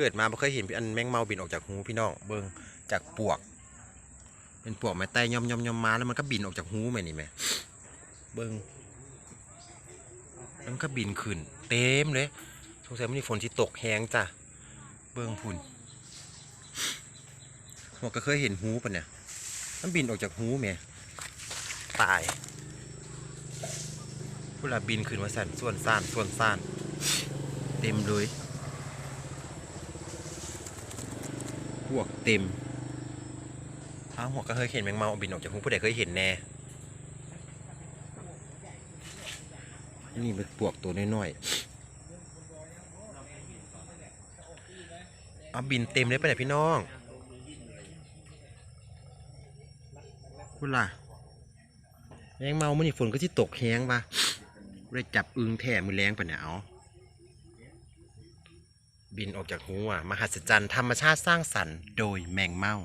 เกิดมาไม่เคยเห็นอันแมงเมาบินออกจากหูพี่น้องเบิ่งจากปวก เป็นปวกไม้ไต้ย่อมย่อมยอมมาแล้วมันก็บินออกจากหูแม่นี่แม่เบิ่งมันก็บินขึ้น เต็มเลยสงสัยมันมีฝนที่ตกแห้งจ้ะเบิ่งพุ่นหมอกก็เคยเห็นหูปะเนี่ยมันบินออกจากหูแม่ตายเวลาบินขึ้นมาสั่นส่วนซ่านส่วนซ่าน เต็มเลย พวกเต็มอ้าวหัวก็เคยเห็นแมงเมาบินออกจากหูผู้ใดเคยเห็นแน่นี่เป็นปวกตัวน้อยๆเอาบินเต็มเลยไปไหนพี่น้องพูดล่ะแมงเมามื่อนี่ฝนก็ที่ตกแห้งปะเลยจับอึงแท่มือแรงไปเนี่ยเอา บินออกจากหัวมหัศจรรย์ธรรมชาติสร้างสรรค์โดยแมงเม่า